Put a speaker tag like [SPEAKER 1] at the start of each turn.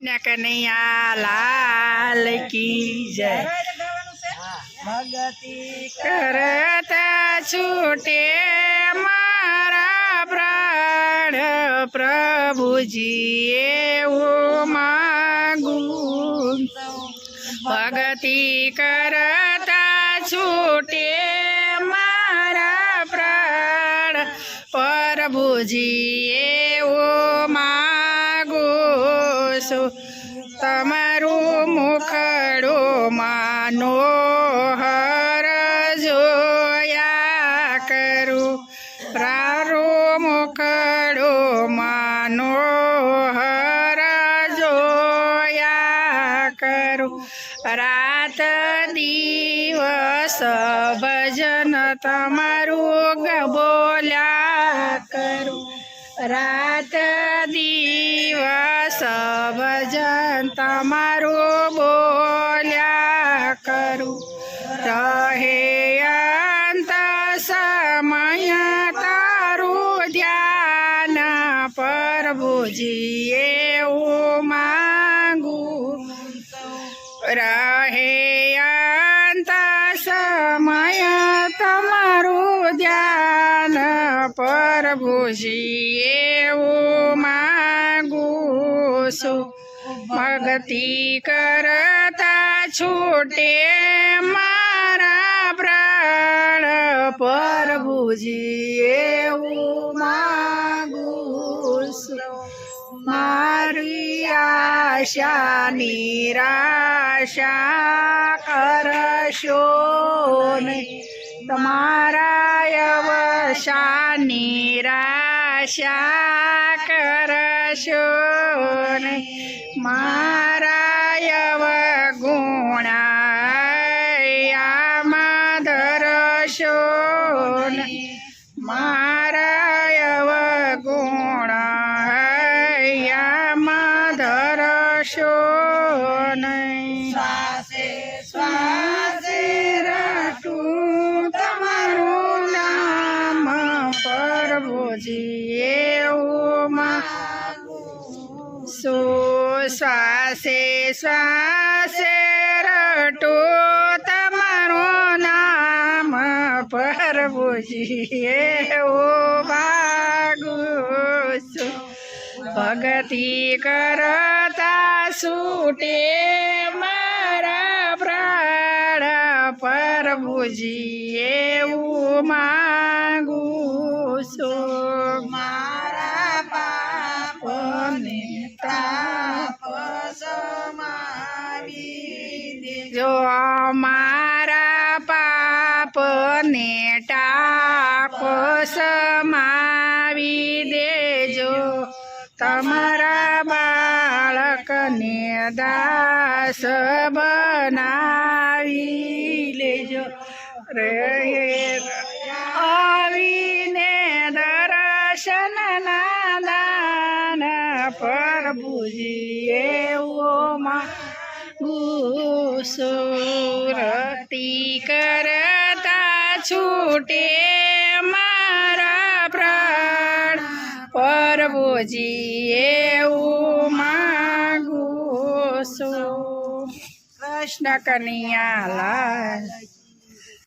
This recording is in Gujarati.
[SPEAKER 1] ને કનૈયા લાલ કી જય
[SPEAKER 2] ભગતી
[SPEAKER 1] કરતા છૂટે મારા પ્રાણ પ્રભુજી એવું માગું ભગતિ કરતા છૂટે મારા પ્રાણ પ્રભુજી એવું છું. તમારું મુખડું માનો હર જોયા કરું. રારું મુખડું માનો હર જોયા કરું. રાત દિવસ ભજન તમારું ગબોલ્યા બોલ્યા કરું. રાત તમારું બોલ્યા કરું. રહે અંત સમય તારું ધ્યાન પ્રભુજી એવું માંગું. રહે અંત સમય તમારું ધ્યાન પ્રભુજી એવું માગું છું. ભક્તિ કરતા છૂટે મારા પ્રાણ પ્રભુજી એવું માગું મારી આશા નિરાશા કરશો તમારા અવશા નિરાશા કરશો નહીં. મારા અવગુણામાં ધરશો નહીં મારા અવગુણામાં ધરશો નહીં
[SPEAKER 2] શ્વાસે
[SPEAKER 1] શ્વાસે રાટું તમારું નામ પ્રભુજી એવું સો શ્વાસે શ્વાસે રટો તમારું નામ પ્રભુજી ઓ માગું છું ભગતિ કરતા છૂટે મારા પ્રાણ પ્રભુજી એવું માગું
[SPEAKER 2] મારા
[SPEAKER 1] પાપ ને ટાપ સમાવી દેજો. તમારા બાળકને દાસ બનાવી લેજો. રે આવીને દર્શન પર પ્રભુજી એવો માં ગુસુરતી કરતા છૂટે મારા પ્રાણ. પ્રભુજી એવું માગું છું. કૃષ્ણ કનૈયા લાલ